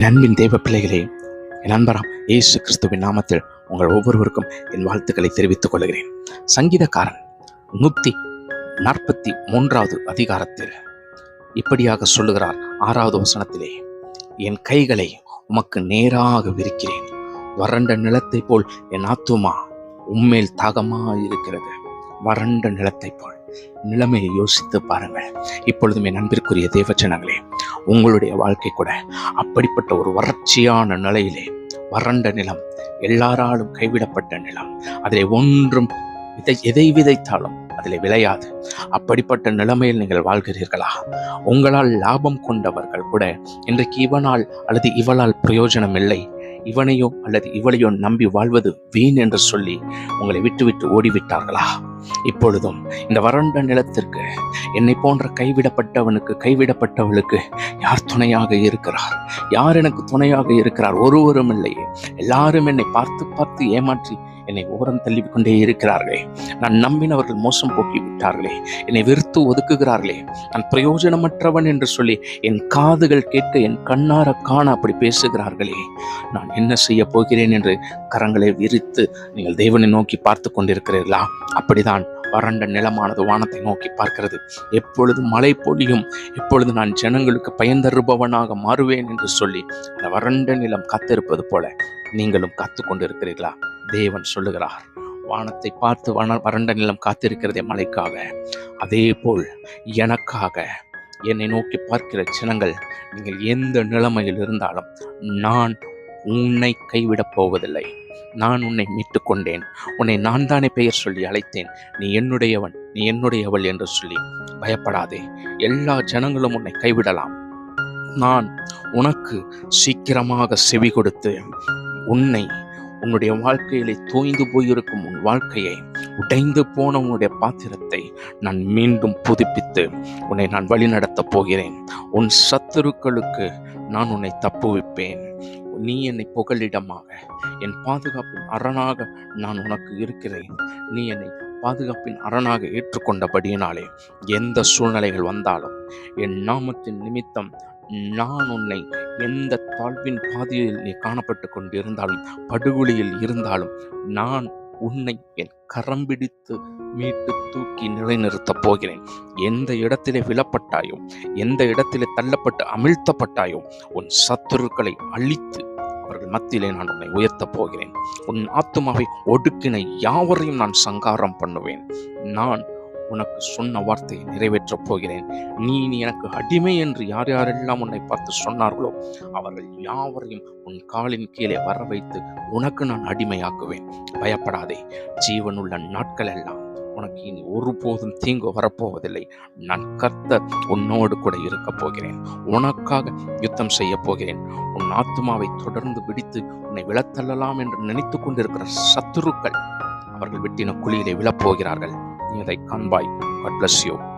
நண்பின் தேவ பிள்ளைகளே என் நண்பராம் இயேசு கிறிஸ்துவின் நாமத்தில் உங்கள் ஒவ்வொருவருக்கும் என் வாழ்த்துக்களை தெரிவித்துக் கொள்கிறேன். சங்கீதக்காரன் நூத்தி நாற்பத்தி மூன்றாவது அதிகாரத்தில் இப்படியாக சொல்லுகிறார் ஆறாவது வசனத்திலே என் கைகளை உமக்கு நேராக விரிக்கிறேன். வறண்ட நிலத்தைப் போல் என் ஆத்துமா உம்மேல் தாகமாயிருக்கிறது. வறண்ட நிலத்தைப் போல். நிலைமையை யோசித்து பாருங்கள். இப்பொழுதுமே நண்பிற்குரிய தேவச்சனங்களே உங்களுடைய வாழ்க்கை கூட அப்படிப்பட்ட ஒரு வறட்சியான நிலையிலே வறண்ட நிலம் எல்லாராலும் கைவிடப்பட்ட நிலம் அதிலே ஒன்றும் இதை எதை விதைத்தாலும் அதில் விளையாது. அப்படிப்பட்ட நிலைமையில் நீங்கள் வாழ்கிறீர்களா? உங்களால் லாபம் கொண்டவர்கள் கூட இன்றைக்கு இவனால் அல்லது இவளால் பிரயோஜனம் இல்லை இவனையோ அல்லது இவளையோ நம்பி வாழ்வது வீண் என்று சொல்லி உங்களை விட்டுவிட்டு ஓடிவிட்டார்களா? இப்பொழுதும் இந்த வறண்ட நிலத்திற்கு என்னை போன்ற கைவிடப்பட்டவனுக்கு கைவிடப்பட்டவளுக்கு யார் துணையாக இருக்கிறார்? யார் எனக்கு துணையாக இருக்கிறார்? ஒருவரும் இல்லையே. எல்லாரும் என்னை பார்த்து பார்த்து ஏமாற்றி என்னை ஓரம் தள்ளி கொண்டே இருக்கிறார்களே. நான் நம்பினவர்கள் மோசம் போக்கி விட்டார்களே என்னை வெறுத்து ஒதுக்குகிறார்களே. நான் பிரயோஜனமற்றவன் என்று சொல்லி என் காதுகள் கேட்க என் கண்ணார காண அப்படி பேசுகிறார்களே. நான் என்ன செய்ய போகிறேன் என்று கரங்களை விரித்து நீங்கள் தேவனை நோக்கி பார்த்து கொண்டிருக்கிறீர்களா? அப்படிதான் வறண்ட நிலமானது வானத்தை நோக்கி பார்க்கிறது. எப்பொழுது மழை பொழியும் எப்பொழுது நான் ஜனங்களுக்கு பயன் தருபவனாக மாறுவேன் என்று சொல்லி அந்த வறண்ட நிலம் காத்திருப்பது போல நீங்களும் காத்து கொண்டிருக்கிறீர்களா? தேவன் சொல்லுகிறார். வானத்தை பார்த்து வன வறண்ட நிலம் காத்திருக்கிறதே மழைக்காக அதே போல் எனக்காக என்னை நோக்கி பார்க்கிற ஜனங்கள் நீங்கள் எந்த நிலைமையில் இருந்தாலும் நான் உன்னை கைவிடப் போவதில்லை. நான் உன்னை மீட்டு கொண்டேன். உன்னை நான் தானே பெயர் சொல்லி அழைத்தேன். நீ என்னுடையவன் நீ என்னுடையவள் என்று சொல்லி பயப்படாதே. எல்லா ஜனங்களும் உன்னை கைவிடலாம். நான் உனக்கு சீக்கிரமாக செவி கொடுத்து உன்னை உன்னுடைய வாழ்க்கையிலே தோய்ந்து போயிருக்கும் உன் வாழ்க்கையை உடைந்து போன உன்னுடைய பாத்திரத்தை நான் மீண்டும் புதுப்பித்து உன்னை நான் வழிநடத்தப் போகிறேன். உன் சத்துருக்களுக்கு நான் உன்னை தப்புவிப்பேன். நீ என்னை புகலிடமாக என் பாதுகாப்பின் அரணாக நான் உனக்கு இருக்கிறேன். நீ என்னை பாதுகாப்பின் அரணாக ஏற்றுக்கொண்டபடியினாலே எந்த சூழ்நிலைகள் வந்தாலும் என் நாமத்தின் நிமித்தம் நான் உன்னை எந்த தாழ்வின் பாதையில் நீ காணப்பட்டு கொண்டிருந்தாலும் படுகொலியில் இருந்தாலும் நான் உன்னை என் கரம் பிடித்து மீட்டு தூக்கி நிலைநிறுத்தப் போகிறேன். எந்த இடத்திலே விழப்பட்டாயோ எந்த இடத்திலே தள்ளப்பட்டு அமிழ்த்தப்பட்டாயோ உன் சத்துருக்களை அழித்து அவர்கள் மத்தியிலே நான் உன்னை உயர்த்தப் போகிறேன். உன் ஆத்துமாவை ஒடுக்கின யாவரையும் நான் சங்காரம் பண்ணுவேன். நான் உனக்கு சொன்ன வார்த்தையை நிறைவேற்றப் போகிறேன். நீ நீ எனக்கு அடிமை என்று யார் யாரெல்லாம் உன்னை பார்த்து சொன்னார்களோ அவர்கள் யாவரையும் உன் காலின் கீழே வர வைத்து உனக்கு நான் அடிமையாக்குவேன். பயப்படாதே. ஜீவனுள்ள நாட்கள் எல்லாம் உனக்கு இனி ஒருபோதும் தீங்கு வரப்போவதில்லை. நான் கர்த்தர் உன்னோடு கூட இருக்கப் போகிறேன். உனக்காக யுத்தம் செய்ய போகிறேன். உன் ஆத்மாவை தொடர்ந்து பிடித்து உன்னை விழத்தள்ளலாம் என்று நினைத்து கொண்டிருக்கிற சத்துருக்கள் அவர்கள் வெட்டின குழியிலே விழப்போகிறார்கள் you know they come by. God bless you.